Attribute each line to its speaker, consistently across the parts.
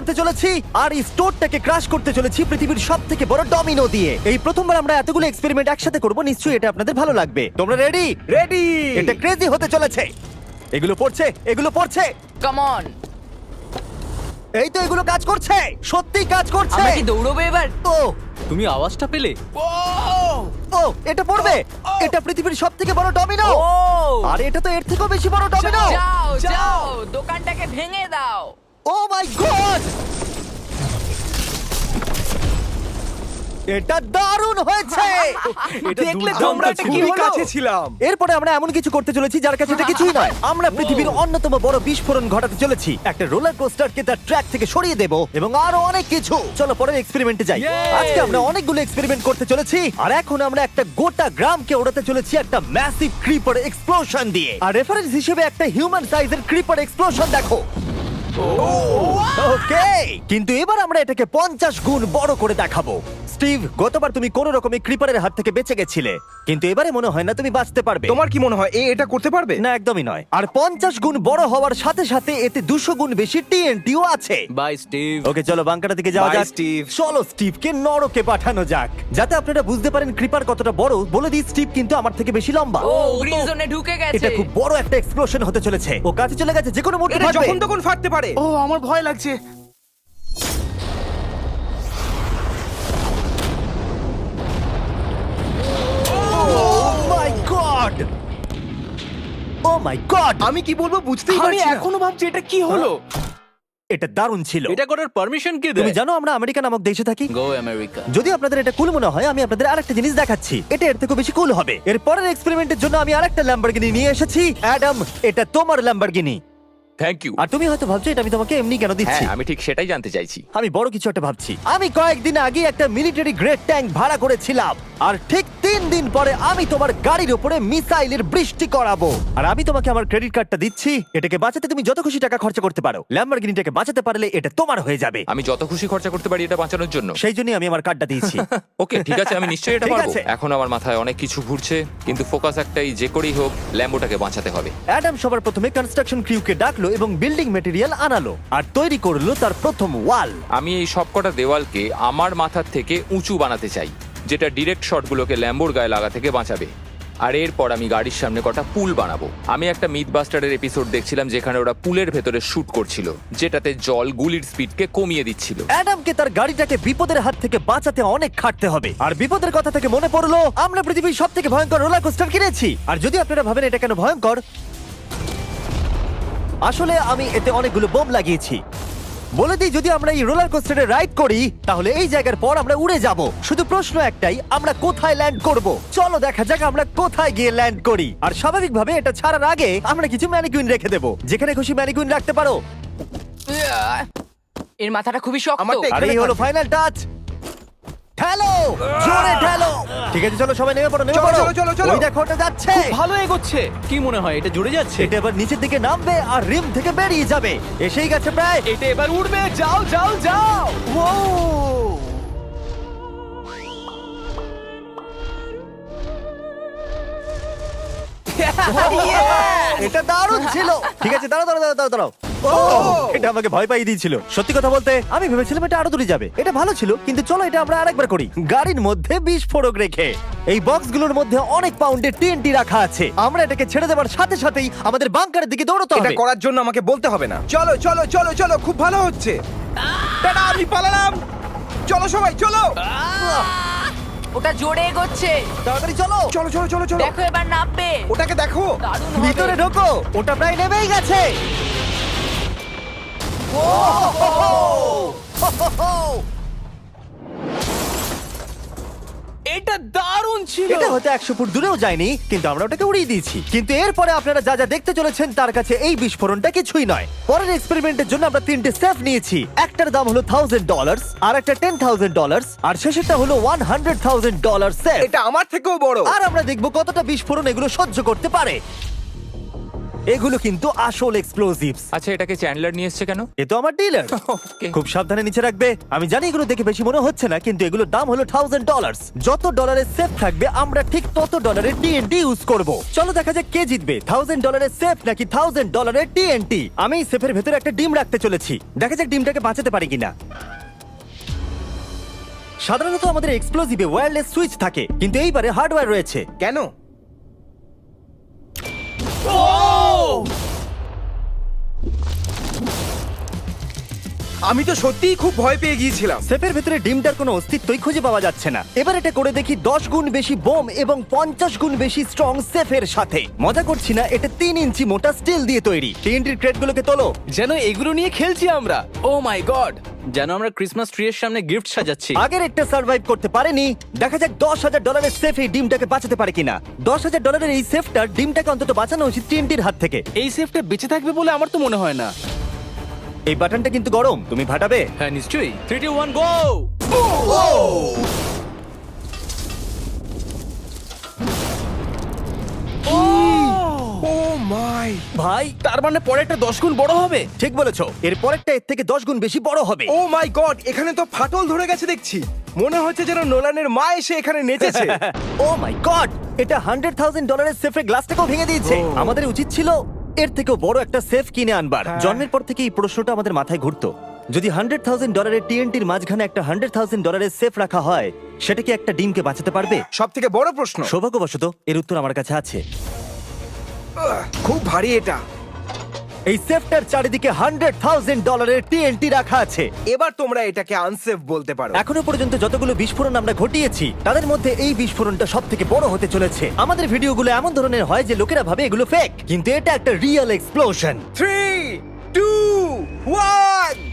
Speaker 1: করতে চলেছি আর এই স্টোরটাকে ক্রাশ করতে চলেছি পৃথিবীর সব থেকে বড় ডমিনো দিয়ে। এই প্রথমবার আমরা এতগুলো এক্সপেরিমেন্ট একসাথে করব নিশ্চয়ই এটা আপনাদের ভালো লাগবে। তোমরা রেডি
Speaker 2: রেডি
Speaker 1: এটা ক্রেজি হতে চলেছে। এগুলো পড়ছে এগুলো পড়ছে।
Speaker 3: কাম অন
Speaker 1: এই তো এগুলো কাজ করছে সত্যি কাজ করছে।
Speaker 3: আমরা কি দৌড়বো এবার?
Speaker 1: ও।
Speaker 4: তুমি আওয়াজটা পেলে?
Speaker 1: ও! এটা পড়বে? এটা পৃথিবীর সব থেকে বড় ডমিনো
Speaker 3: ও!
Speaker 1: আর এটা তো এর থেকেও বেশি বড় ডমিনো
Speaker 3: যাও! যাও দোকানটাকে ভেঙে দাও।
Speaker 1: Oh my god! এটা দারুণ হয়েছে!
Speaker 4: এটা
Speaker 2: দেখলে
Speaker 4: দুর্দান্ত
Speaker 2: তোমরা এটা
Speaker 4: ছিল।
Speaker 2: খুবই কাছে ছিলাম।
Speaker 1: এরপরে আমরা এমন কিছু করতে চলেছি যার কাছে এটা কিছুই নয়। আমরা পৃথিবীর অন্যতম বড় বিস্ফোরণ ঘটাতে চলেছি। একটা রোলার কোস্টারকে তার ট্র্যাক থেকে সরিয়ে দেব এবং আরও অনেক কিছু। চলো পরের এক্সপেরিমেন্টে যাই।
Speaker 4: Yay!
Speaker 1: আজকে আমরা অনেকগুলো এক্সপেরিমেন্ট করতে চলেছি। আর এখন আমরা একটা গোটা গ্রামকে ওড়াতে চলেছি একটা ম্যাসিভ ক্রিপার এক্সপ্লোশন দিয়ে। আর রেফারেন্স হিসেবে একটা হিউম্যান সাইজের ক্রিপার এক্সপ্লোশন দেখো। ওকে কিন্তু এবার আমরা এটাকে পঞ্চাশ গুণ বড় করে দেখাবো। স্টিভ গতবার তুমি কোন রকমে ক্রিপারের হাত থেকে বেঁচে গেছিলে। কিন্তু এবারে মনে হয় না তুমি বাঁচতে পারবে।
Speaker 2: তোমার কি মনে হয় এ এটা করতে পারবে?
Speaker 1: না একদমই নয়। আর পঞ্চাশ গুণ বড় হওয়ার সাথে সাথে এতে দুশো গুণ বেশি টিএনটিও আছে।
Speaker 4: বাই স্টিভ
Speaker 1: ওকে চলো বাংকাটা দিকে যাওয়া
Speaker 2: Bye,
Speaker 1: যাক।
Speaker 2: Steve.
Speaker 1: চলো স্টিভকে নরকে পাঠানো যাক। যাতে আপনারা বুঝতে পারেন ক্রিপার কতটা বড় বলে দিই স্টিভ কিন্তু আমার থেকে বেশি লম্বা।
Speaker 3: ও গ্রিন জোনে ঢুকে গেছে।
Speaker 1: এটা খুব বড় একটা এক্সপ্লোশন হতে চলেছে। ও কাছে চলে গেছে যে কোনো মুহূর্তে
Speaker 2: এটা
Speaker 1: ফাটবে।
Speaker 2: যখন তখন ফাটতে পারে।
Speaker 5: ও আমার ভয় লাগছে।
Speaker 1: ও my god O my god
Speaker 2: আমি কি বলব বুঝতেই
Speaker 5: আমি
Speaker 2: পারছি না।
Speaker 5: এখনও ভাবছি এটা কি হলো?
Speaker 1: এটা দারুণ ছিল।
Speaker 4: এটা করার পারমিশন কে
Speaker 1: তুমি
Speaker 4: দেয়
Speaker 1: জানো আমরা আমেরিকা নামক দেশে থাকি?
Speaker 4: গো আমেরিকা
Speaker 1: যদি আপনাদের এটা কুল মনে হয় আমি আপনাদের আরেকটা জিনিস দেখাচ্ছি। এটা এর থেকে বেশি কুল হবে। এর পরের এক্সপেরিমেন্টের জন্য আমি আরেকটা ল্যাম্বরগিনি নিয়ে এসেছি। অ্যাডাম এটা তোমার ল্যাম্বরগিনি
Speaker 6: থ্যাংক ইউ
Speaker 1: আর তুমি হয়তো ভাবছ এটা আমি তোমাকে এমনি কেন দিচ্ছি?
Speaker 6: হ্যাঁ আমি ঠিক সেটাই জানতে চাইছি।
Speaker 1: আমি বড় কিছু একটা ভাবছি। আমি কয়েকদিন আগে একটা মিলিটারি গ্রেড ট্যাঙ্ক ভাড়া করেছিলাম। আর ঠিক তিন দিন পরে আমি তোমার গাড়ির উপরে মিসাইলের বৃষ্টি করাবো। আর আমি তোমাকে আমার ক্রেডিট কার্ডটা দিচ্ছি। এটাকে বাঁচাতে তুমি যত খুশি টাকা খরচা করতে পারো। ল্যাম্বরগিনিটাকে বাঁচাতে পারলে এটা তোমার হয়ে যাবে।
Speaker 6: আমি যত খুশি খরচা করতে পারি এটা বাঁচানোর জন্য।
Speaker 1: সেই জন্যই আমি আমার কার্ডটা দিয়েছি।
Speaker 6: ওকে ঠিক আছে আমি নিশ্চয়ই এটা
Speaker 1: ঠিক
Speaker 6: পারব।
Speaker 1: আছে।
Speaker 6: এখন আমার মাথায় অনেক কিছু ঘুরছে কিন্তু ফোকাস একটাই যে করেই হোক ল্যাম্বোটাকে বাঁচাতে হবে।
Speaker 1: অ্যাডাম সবার প্রথমে কনস্ট্রাকশন ক্রিউকে ডাকলো এবং বিল্ডিং মেটেরিয়াল আনালো আর তৈরি করল তার প্রথম ওয়াল
Speaker 6: আমি এই সবকটা দেওয়ালকে আমার মাথার থেকে উঁচু বানাতে চাই যেটা ডিরেক্ট শটগুলোকে ল্যাম্বোর গায়ে লাগা থেকে বাঁচাবে। আর এরপর আমি গাড়ির সামনে কটা পুল বানাবো। আমি একটা মিথ বাস্টারের এপিসোড দেখছিলাম যেখানে ওরা পুলের ভেতরে শুট করছিল যেটাতে জল গুলির স্পিডকে কমিয়ে দিচ্ছিল।
Speaker 1: অ্যাডামকে তার গাড়িটাকে বিপদের হাত থেকে বাঁচাতে অনেক খাটতে হবে। আর বিপদের কথা থেকে মনে পড়ল আমরা পৃথিবীর সব থেকে ভয়ঙ্কর রোলার কোস্টার কিনেছি। আর যদি আপনারা ভাবেন এটা কেন ভয়ঙ্কর আসলে আমি এতে অনেকগুলো বোম লাগিয়েছি। বলে দিই যদি আমরা এই রোলার কোস্টারে রাইড করি তাহলে এই জায়গার পর আমরা উড়ে যাব। শুধু প্রশ্ন একটাই আমরা কোথায় ল্যান্ড করব? চলো দেখা যাক আমরা কোথায় গিয়ে ল্যান্ড করি। আর স্বাভাবিকভাবে এটা ছাড়ার আগে আমরা কিছু ম্যানিকুইন রেখে দেবো। যেখানে খুশি ম্যানিকুইন রাখতে পারো।
Speaker 3: এর মাথাটা খুবই শক্ত।
Speaker 1: আর এই হলো ফাইনাল টাচ। ঠেলো জোরে ঠেলো। ঠিক আছে চলো সবাই নেমে পড়ো নেমে
Speaker 2: চলো,
Speaker 1: পড়ো।
Speaker 2: চলো, চলো, চলো।
Speaker 1: ওই দেখো ওটা যাচ্ছে।
Speaker 4: ভালো এগোচ্ছে। কি মনে হয় এটা জুড়ে যাচ্ছে?
Speaker 1: এটা এবার নিচের দিকে নামবে আর রিম থেকে বেরিয়ে যাবে। এসেই গেছে প্রায়।
Speaker 5: এটা এবার উঠবে যাও যাও যাও। ও
Speaker 1: এটা দারুণ ছিল। ঠিক আছে দাঁড়াও দাঁড়াও দাঁড়াও দাঁড়াও। ও! এটা আমাকে ভয় পাইয়ে দিয়েছিল। সত্যি কথা বলতে আমি ভেবেছিলাম এটা আরও দূরে যাবে। এটা ভালো ছিল কিন্তু চলো এটা আমরা আরেকবার করি। গাড়ির মধ্যে বিস্ফোরক রেখে এই বক্সগুলোর মধ্যে অনেক পাউন্ডের টিএনটি রাখা আছে। আমরা এটাকে ছেড়ে দেওয়ার সাথে সাথেই আমাদের বাংকারের দিকে দৌড়তে
Speaker 2: এটা
Speaker 1: হবে।
Speaker 2: করার জন্য আমাকে বলতে হবে না। চলো চলো চলো চলো খুব ভালো হচ্ছে। টাটা আমি পালালাম। চলো সবাই চলো।
Speaker 3: ওটা জোরে এগোচ্ছে।
Speaker 1: তাড়াতাড়ি চলো।
Speaker 2: চলো চলো চলো চলো।
Speaker 3: দেখো এবার নামবে।
Speaker 2: ওটাকে দেখো।
Speaker 3: দারুণ
Speaker 1: ভিতরে ঢোকো। ওটা প্রায় নেমেই গেছে।
Speaker 5: এটা দারুণ ছিল।
Speaker 1: এটা হয়তো একশো ফুট দূরেও যায়নি কিন্তু আমরা ওটাকে উড়িয়ে দিয়েছি। কিন্তু এরপরে আপনারা যা যা দেখতে চলেছেন তার কাছে এই বিস্ফোরণটা কিছুই নয়। পরের এক্সপেরিমেন্টের জন্য আমরা তিনটে স্টেপ নিয়েছি। একটার দাম হলো থাউজেন্ড ডলার আর একটা টেন থাউজেন্ড ডলার আর শেষেরটা হলো ওয়ান হান্ড্রেড থাউজেন্ড ডলার
Speaker 2: এটা আমার থেকেও বড়।
Speaker 1: আর আমরা দেখব কতটা বিস্ফোরণ এগুলো সহ্য করতে পারে। এগুলো কিন্তু আসল এক্সপ্লোসিভস
Speaker 6: আচ্ছা এটাকে চ্যান্ডলার নিয়ে এসছে কেন?
Speaker 1: এ তো আমার ডিলার
Speaker 6: Okay.
Speaker 1: খুব সাবধানে নিচে রাখবে। আমি জানি এগুলো দেখে বেশি মনে হচ্ছে না কিন্তু এগুলোর দাম হলো থাউজেন্ড ডলার যত ডলারের সেফ থাকবে আমরা ঠিক তত ডলারের টিএনটি ইউজ করব। চলো দেখা যাক কে জিতবে। থাউজেন্ড ডলারের সেফ নাকি থাউজেন্ড ডলারের টিএনটি আমি সেফের ভেতরে একটা ডিম রাখতে চলেছি। দেখা যাক ডিমটাকে বাঁচাতে পারি কিনা। সাধারণত আমাদের এক্সপ্লোসিভে ওয়্যারলেস সুইচ থাকে কিন্তু এইবারে হার্ডওয়্যার রয়েছে।
Speaker 2: কেন? আমি তো সত্যিই খুব ভয় পেয়ে গিয়েছিলাম।
Speaker 1: সেফের ভেতরে ডিমটার কোনো অস্তিত্বই খুঁজে পাওয়া যাচ্ছে না। এবার এটা করে দেখি দশ গুণ বেশি বোম এবং পঞ্চাশ গুণ বেশি স্ট্রং সেফের সাথে। মজা করছি না এটা তিন ইঞ্চি মোটা স্টিল দিয়ে তৈরি। টিএনটির ক্রেটগুলোকে তোলো।
Speaker 5: যেন এগুলো নিয়ে খেলছি আমরা। ও মাই গড
Speaker 4: যেন আমরা ক্রিসমাস ট্রি এর সামনে গিফট সাজাচ্ছি।
Speaker 1: আগের একটা সার্ভাইভ করতে পারেনি। দেখা যাক দশ হাজার ডলারের সেফ এই ডিমটাকে বাঁচাতে পারে কিনা। দশ হাজার ডলারের এই সেফটার ডিমটাকে অন্তত বাঁচানো উচিত টিএনটির হাত থেকে।
Speaker 5: এই সেফটা বেঁচে থাকবে বলে আমার তো মনে হয় না।
Speaker 1: এই বাটনটা কিন্তু গরম তুমি ফাটাবে।
Speaker 4: হ্যাঁ নিশ্চয়ই। Three two one go
Speaker 2: oh! My.
Speaker 1: ভাই
Speaker 5: তার মানে পরে একটা দশ গুণ বড় হবে?
Speaker 1: ঠিক বলেছ। এর পরেরটা এর থেকে দশ গুণ বেশি বড় হবে।
Speaker 2: ও মাই গড এখানে তো ফাটল ধরে গেছে দেখছি। মনে হচ্ছে যেন নোলানের মা এসে এখানে নেচেছে।
Speaker 1: ও মাই গড এটা হান্ড্রেড থাউজেন্ড ডলারের সেফের গ্লাসটাকেও ভেঙে দিয়েছে। আমাদের উচিত ছিল এর থেকেও বড় একটা সেফ কিনে আনবার।
Speaker 2: হ্যাঁ।
Speaker 1: জন্মের পর থেকে এই প্রশ্নটা আমাদের মাথায় ঘুরতো। যদি হান্ড্রেড থাউজেন্ড ডলারের টিএনটির মাঝখানে একটা হান্ড্রেড থাউজেন্ড ডলারের সেফ রাখা হয় সেটা কি একটা ডিমকে বাঁচাতে পারবে?
Speaker 2: সব থেকে বড় প্রশ্ন।
Speaker 1: সৌভাগ্যবশত এর উত্তর আমার কাছে আছে।
Speaker 2: খুব ভারী এটা।
Speaker 1: এই সেফটার চারিদিকে হান্ড্রেড থাউজেন্ড ডলারের টিএনটি রাখা আছে।
Speaker 2: এবার তোমরা এটাকে আনসেফ বলতে পারো।
Speaker 1: এখনও পর্যন্ত যতগুলো বিস্ফোরণ আমরা ঘটিয়েছি তাদের মধ্যে এই বিস্ফোরণটা সব থেকে বড় হতে চলেছে। আমাদের ভিডিওগুলো এমন ধরনের হয় যে লোকেরা ভাবে এগুলো ফেক কিন্তু এটা একটা real explosion
Speaker 2: three two one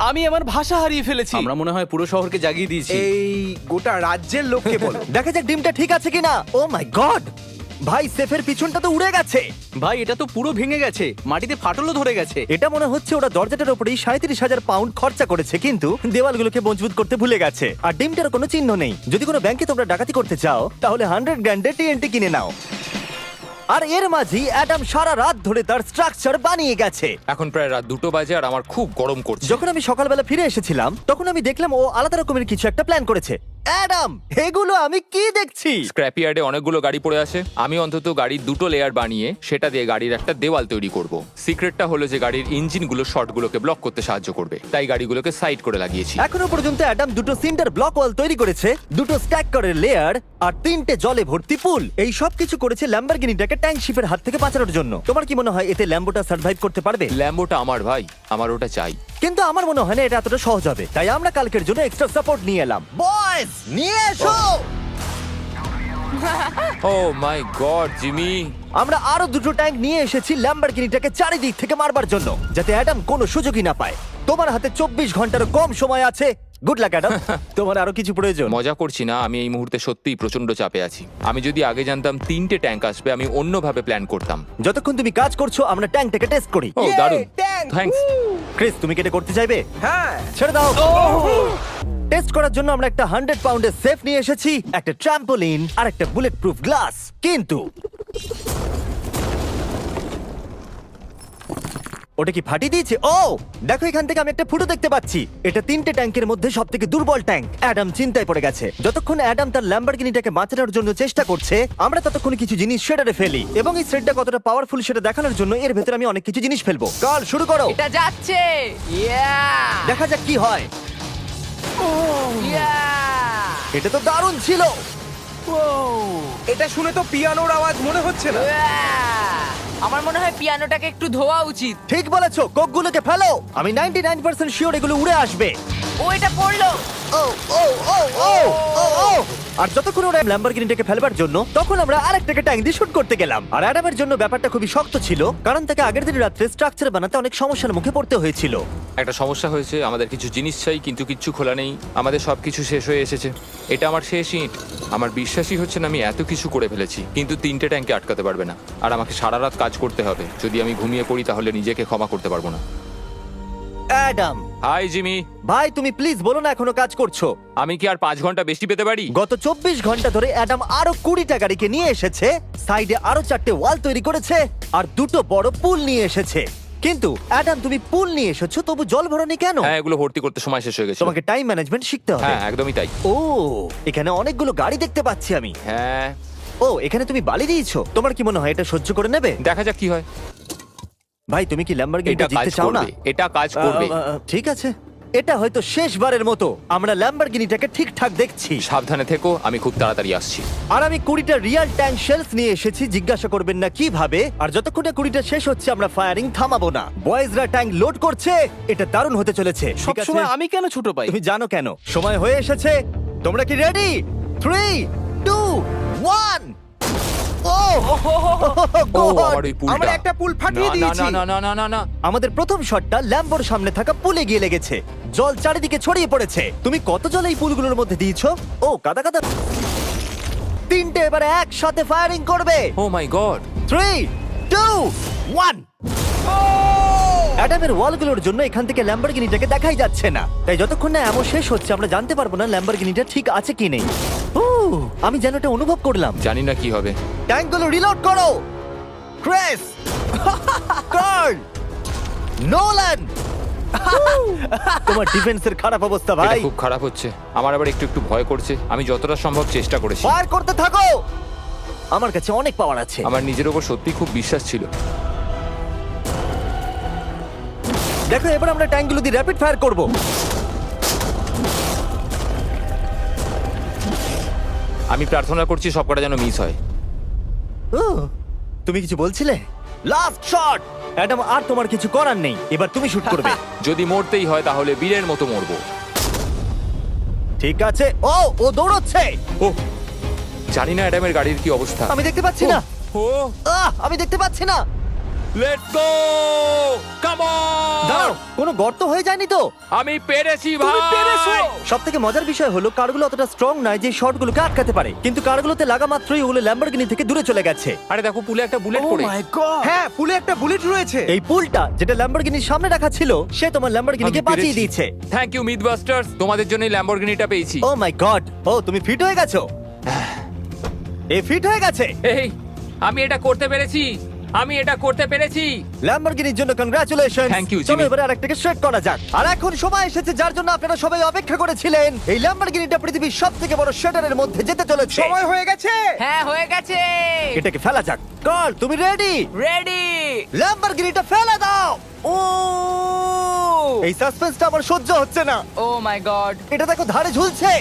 Speaker 5: আমি আমার ভাষা হারিয়ে ফেলেছি।
Speaker 4: আমরা মনে হয় পুরো শহরকে জাগিয়ে দিয়েছি।
Speaker 2: এই গোটা রাজ্যের লোককে বলো।
Speaker 1: দেখা যাক ডিমটা ঠিক আছে কিনা। ও মাই গড ভাই সেফের পিছনটা তো উড়ে গেছে।
Speaker 4: ভাই এটা তো পুরো ভেঙে গেছে। মাটিতে ফাটলও ধরে গেছে।
Speaker 1: এটা মনে হচ্ছে ওরা দরজাটার উপরেই সাঁত্রিশ হাজার পাউন্ড খরচা করেছে কিন্তু দেওয়ালগুলোকে মজবুত করতে ভুলে গেছে। আর ডিমটার কোনো চিহ্ন নেই। যদি কোনো ব্যাংকে তোমরা ডাকাতি করতে চাও তাহলে হান্ড্রেড গ্র্যান্ডে টিএনটি কিনে নাও। আর এর মাঝেই অ্যাডাম সারা রাত ধরে তার স্ট্রাকচার বানিয়ে গেছে।
Speaker 6: এখন প্রায় রাত দুটো বাজে আর আমার খুব গরম করছে।
Speaker 1: যখন আমি সকালবেলা ফিরে এসেছিলাম তখন আমি দেখলাম ও আলাদা রকমের কিছু একটা প্ল্যান করেছে। অ্যাডাম এগুলো আমি কি দেখছি?
Speaker 6: স্ক্র্যাপ ইয়ার্ডে অনেকগুলো গাড়ি পড়ে আছে। আমি অন্তত গাড়ির দুটো লেয়ার বানিয়ে সেটা দিয়ে গাড়ির একটা দেওয়াল তৈরি করব। সিক্রেটটা হলো যে গাড়ির ইঞ্জিনগুলো শর্টগুলোকে ব্লক করতে সাহায্য করবে। তাই গাড়িগুলোকে সাইড করে লাগিয়েছি।
Speaker 1: এখনও পর্যন্ত অ্যাডাম দুটো সিন্টার ব্লক ওয়াল তৈরি করেছে দুটো স্ট্যাক করে লেয়ার আর তিনটে জলে ভর্তি পুল। এই সব কিছু করেছে ল্যাম্বরগিনিটাকে ট্যাঙ্ক শিপের হাত থেকে বাঁচানোর জন্য। তোমার কি মনে হয় এতে ল্যাম্বোটা সার্ভাইভ করতে পারবে?
Speaker 6: ল্যাম্বোটা আমার ভাই আমার ওটা চাই।
Speaker 1: কিন্তু আমার মনে হয় না এটা এতটা সহজ হবে। তাই আমরা কালকের জন্য এক্সট্রা সাপোর্ট নিয়ে এলাম। বয়েস নিয়ে এসো!
Speaker 6: Oh my god Jimmy.
Speaker 1: আমরা আরও দুটো ট্যাঙ্ক নিয়ে এসেছি ল্যাম্বরগিনিটাকে চারিদিক থেকে মারবার জন্য যাতে অ্যাডাম কোনো সুযোগই না পায়। তোমার হাতে চব্বিশ ঘণ্টার কম সময় আছে গুড লাক অ্যাডাম তোমার আরও কিছু প্রয়োজন।
Speaker 6: মজা করছি না আমি এই মুহূর্তে সত্যিই প্রচণ্ড চাপে আছি। আমি যদি আগে জানতাম তিনটে ট্যাঙ্ক আসবে আমি অন্যভাবে প্ল্যান করতাম।
Speaker 1: যতক্ষণ তুমি কাজ করছ আমরা ট্যাঙ্কটাকে টেস্ট করি।
Speaker 6: ও
Speaker 2: Yay,
Speaker 6: দারুণ।
Speaker 2: tank!
Speaker 6: থ্যাঙ্কস
Speaker 1: ক্রিস তুমি কি এটা করতে চাইবে?
Speaker 2: হ্যাঁ।
Speaker 1: ছেড়ে দাও। টেস্ট করার জন্য আমরা একটা হান্ড্রেড পাউন্ডের সেফ নিয়ে এসেছি একটা ট্রাম্পোলিন আর একটা বুলেট প্রুফ গ্লাস কিন্তু ওটা কি ফাটিয়ে দিয়েছে? ও দেখো এখান থেকে আমি একটা ফুটো দেখতে পাচ্ছি। এটা তিনটে ট্যাঙ্কের মধ্যে সব থেকে দুর্বল ট্যাঙ্ক। অ্যাডাম চিন্তায় পড়ে গেছে। যতক্ষণ অ্যাডাম তার ল্যাম্বরগিনিটাকে বাঁচানোর জন্য চেষ্টা করছে আমরা ততক্ষণ কিছু জিনিস শেডারে ফেলি। এবং এই শেডটা কতটা পাওয়ারফুল সেটা দেখানোর জন্য এর ভেতরে আমি অনেক কিছু জিনিস ফেলব। কাল শুরু করো।
Speaker 3: এটা যাচ্ছে। ইয়া
Speaker 1: দেখা যাক কি হয়।
Speaker 3: ইয়া
Speaker 1: এটা তো দারুণ ছিল।
Speaker 2: এটা শুনে তো পিয়ানোর আওয়াজ মনে হচ্ছে না।
Speaker 3: আমার মনে হয় পিয়ানোটাকে একটু ধোয়া উচিত।
Speaker 1: ঠিক বলেছ কোকগুলোকে ফেলো। আমি 99% শিওর এগুলো উড়ে আসবে।
Speaker 3: ও এটা পড়ল।
Speaker 1: আর যতক্ষণ ওরা ল্যাম্বরগিনিটাকে ফেলবার জন্য, তখন আমরা আরেকটাকে ট্যাঙ্ক দিয়ে শুট করতে গেলাম। আর অ্যাডামের জন্য ব্যাপারটা খুবই শক্ত ছিল, কারণ তাকে আগের দিন রাত্রে স্ট্রাকচার বানাতে অনেক সমস্যার মুখে পড়তে হয়েছিল।
Speaker 6: একটা সমস্যা হয়েছে, আমাদের কিছু জিনিস চাই, কিন্তু কিচ্ছু খোলা নেই। আমাদের সবকিছু শেষ হয়ে এসেছে। এটা আমার শেষ ইট। আমার বিশ্বাসই হচ্ছে না আমি এত কিছু করে ফেলেছি, কিন্তু তিনটে ট্যাঙ্কে আটকাতে পারবে না। আর আমাকে সারা রাত কাজ করতে হবে। যদি আমি ঘুমিয়ে পড়ি, তাহলে নিজেকে ক্ষমা করতে পারব না।
Speaker 1: অ্যাডাম।
Speaker 6: Hi Jimmy.
Speaker 1: ভাই তুমি প্লিজ বলো না এখনও কাজ করছ।
Speaker 6: আমি কি আর পাঁচ ঘণ্টা বেশি পেতে পারি?
Speaker 1: গত চব্বিশ ঘণ্টা ধরে অ্যাডাম আরও কুড়িটা গাড়িকে নিয়ে এসেছে সাইডে আরও চারটে ওয়াল তৈরি করেছে আর দুটো বড় পুল নিয়ে এসেছে। কিন্তু অ্যাডাম তুমি পুল নিয়ে এসেছ তবু জল ভরনি কেন?
Speaker 6: হ্যাঁ এগুলো ভর্তি করতে সময় শেষ হয়ে গেছে।
Speaker 1: তোমাকে টাইম ম্যানেজমেন্ট শিখতে হবে।
Speaker 6: হ্যাঁ একদমই তাই।
Speaker 1: ও এখানে অনেকগুলো গাড়ি দেখতে পাচ্ছি আমি।
Speaker 6: হ্যাঁ।
Speaker 1: ও এখানে তুমি বালি দিয়েছ? তোমার কি মনে হয় এটা সহ্য করে নেবে?
Speaker 6: দেখা যাক কি হয়।
Speaker 1: ভাই তুমি কি ল্যাম্বরগিনিটা
Speaker 6: এটা কাজ
Speaker 1: জিততে চাও না?
Speaker 6: করবে এটা কাজ করবে।
Speaker 1: আহ, আহ, ঠিক আছে। এটা হয়তো শেষবারের মতো। আমরা ল্যাম্বরগিনিটাকে ঠিকঠাক দেখছি।
Speaker 6: সাবধানে থেকো আমি খুব তাড়াতাড়ি আসছি।
Speaker 1: আর আমি কুড়িটা রিয়েল ট্যাঙ্ক শেলস নিয়ে এসেছি জিজ্ঞাসা করবেন না কীভাবে আর যতক্ষণে কুড়িটা শেষ হচ্ছে আমরা ফায়ারিং থামাবো না। বয়েজরা ট্যাঙ্ক লোড করছে এটা দারুণ হতে চলেছে। ঠিক আছে?
Speaker 5: সবসময় আমি কেন ছোট পাই?
Speaker 1: তুমি জানো কেন? সময় হয়ে এসেছে। তোমরা কি রেডি থ্রি টু ওয়ান ও!
Speaker 6: ও আমার ওই পুলটা।
Speaker 2: আমরা একটা পুল ফাটিয়ে
Speaker 6: না,
Speaker 2: দিয়েছি।
Speaker 6: না না না না না। না
Speaker 1: আমাদের প্রথম শটটা ল্যাম্বোর সামনে থাকা পুলে গিয়ে লেগেছে। জল চারিদিকে ছড়িয়ে পড়েছে। তুমি কত জল এই পুলগুলোর মধ্যে দিয়েছ? ও কাদা কাদা। তিনটে এবারে একসাথে ফায়ারিং করবে।
Speaker 6: ও my god
Speaker 1: three two one অ্যাডামের ওয়ালগুলোর জন্য এখান থেকে ল্যাম্বরগিনিটাকে দেখাই যাচ্ছে না। তাই যতক্ষণ না এমন শেষ হচ্ছে আমরা জানতে পারব না ল্যাম্বরগিনিটা ঠিক আছে কি নেই। উহ, আমি যেন এটা অনুভব করলাম।
Speaker 6: জানি না কি হবে।
Speaker 1: ট্যাঙ্কগুলো রিলোড করো। ক্রেস। কার্ল নোলান তোমার ডিফেন্সের খারাপ অবস্থা
Speaker 6: এটা
Speaker 1: ভাই।
Speaker 6: খুব খারাপ হচ্ছে। আমার আবার একটু একটু ভয় করছে। আমি যতটা সম্ভব চেষ্টা করেছি।
Speaker 1: ফায়ার করতে থাকো। আমার কাছে অনেক পাওয়ার আছে।
Speaker 6: আমার নিজের ওপর সত্যি খুব বিশ্বাস ছিল।
Speaker 1: দেখো এবার আমরা ট্যাঙ্কগুলো দিয়ে র্যাপিড ফায়ার করব।
Speaker 6: আমি প্রার্থনা করছি সবকটা যেন মিস হয়।
Speaker 1: তুমি কিছু বলছিলে? লাস্ট শট অ্যাডাম আর তোমার কিছু করার নেই। এবার তুমি শুট করবে।
Speaker 6: যদি মরতেই হয় তাহলে বীরের মতো মরবো।
Speaker 1: ঠিক আছে। ও ও দৌড়চ্ছে!
Speaker 6: ও জানি না অ্যাডামের গাড়ির কি অবস্থা।
Speaker 1: আমি দেখতে পাচ্ছি না।
Speaker 6: ও
Speaker 1: আহ, আমি দেখতে পাচ্ছি না।
Speaker 6: লেটস গো
Speaker 1: দাঁড়াও কোনো গর্ত হয়ে যায়নি তো?
Speaker 6: আমি পেরেছি ভাই।
Speaker 1: সব থেকে মজার বিষয় হলো কারগুলো অতটা স্ট্রং নয় যে শটগুলোকে আটকাতে পারে। কিন্তু কারগুলোতে লাগা মাত্রই ওগুলো ল্যাম্বরগিনি থেকে দূরে চলে গেছে।
Speaker 6: আরে দেখো পুলে একটা বুলেট পড়ে।
Speaker 5: গড
Speaker 2: হ্যাঁ পুলে একটা বুলেট রয়েছে।
Speaker 1: এই পুলটা যেটা ল্যাম্বরগিনির সামনে রাখা ছিল সে তোমার ল্যাম্বরগিনিকে
Speaker 6: আমি
Speaker 1: বাঁচিয়ে দিয়েছে।
Speaker 6: থ্যাংক ইউ মিথবাস্টার্স তোমাদের জন্যই ল্যাম্বরগিনিটা পেয়েছি।
Speaker 1: ও মাই গড ও তুমি ফিট হয়ে গেছো। এ ফিট হয়ে গেছে।
Speaker 6: এই আমি এটা করতে পেরেছি। আমি এটা করতে পেরেছি।
Speaker 1: ল্যাম্বরগিনির জন্য কংগ্রাচুলেশন
Speaker 6: Thank you,
Speaker 1: চলো
Speaker 6: Jimmy.
Speaker 1: এবারে আরেকটাকে স্ট্রেট করা যাক। আর এখন সময় এসেছে যার জন্য আপনারা সবাই অপেক্ষা করেছিলেন। এই ল্যাম্বরগিনিটা পৃথিবীর সব থেকে বড় শেডারের মধ্যে যেতে চলেছে।
Speaker 2: সময় হয়ে গেছে।
Speaker 3: হ্যাঁ হয়ে গেছে।
Speaker 1: এটাকে ফেলা যাক। কার তুমি রেডি
Speaker 3: রেডি
Speaker 1: ল্যাম্বরগিনিটা ফেলে দাও। ও! এই সাসপেন্সটা আমার সহ্য হচ্ছে না।
Speaker 3: Oh my god.
Speaker 1: এটা দেখো ধারে ঝুলছে।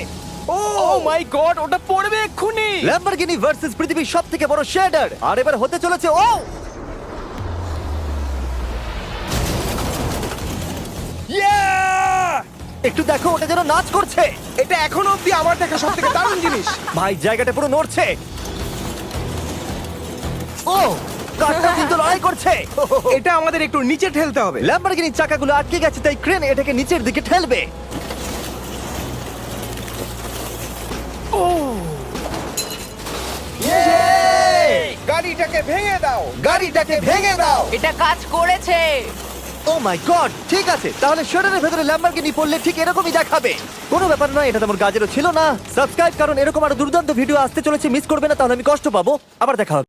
Speaker 5: ও মাই গড ওটা পড়বে এক্ষুনি।
Speaker 1: ল্যাম্বরগিনি ভার্সেস পৃথিবীর সব থেকে বড় শেডার আর এবার হতে চলেছে ও! একটু দেখো ওটা যেন নাচ করছে।
Speaker 2: এটা এখনও অব্দি আমার দেখা সব থেকে দারুণ জিনিস।
Speaker 1: ভাই জায়গাটা পুরো নড়ছে। ও কারটা কিন্তু লড়াই করছে।
Speaker 2: এটা আমাদের একটু নিচে ঠেলতে হবে।
Speaker 1: ল্যাম্বরগিনির চাকাগুলো আটকে গেছে তাই ক্রেন এটাকে নিচের দিকে ঠেলবে। ও।
Speaker 2: গাড়িটাকে ভেঙে দাও।
Speaker 1: গাড়িটাকে ভেঙে দাও।
Speaker 3: এটা কাজ করেছে।
Speaker 1: ও মাই গড ঠিক আছে। তাহলে শরীরের ভেতরে ল্যাম্বরগিনি পড়লে ঠিক এরকমই দেখাবে। কোনো ব্যাপার নয়, এটা তোমার কাজেরও ছিল না। সাবস্ক্রাইব কারণ এরকম আরও দুর্দান্ত ভিডিও আসতে চলেছে মিস করবে না, তাহলে আমি কষ্ট পাবো। আবার দেখা হবে।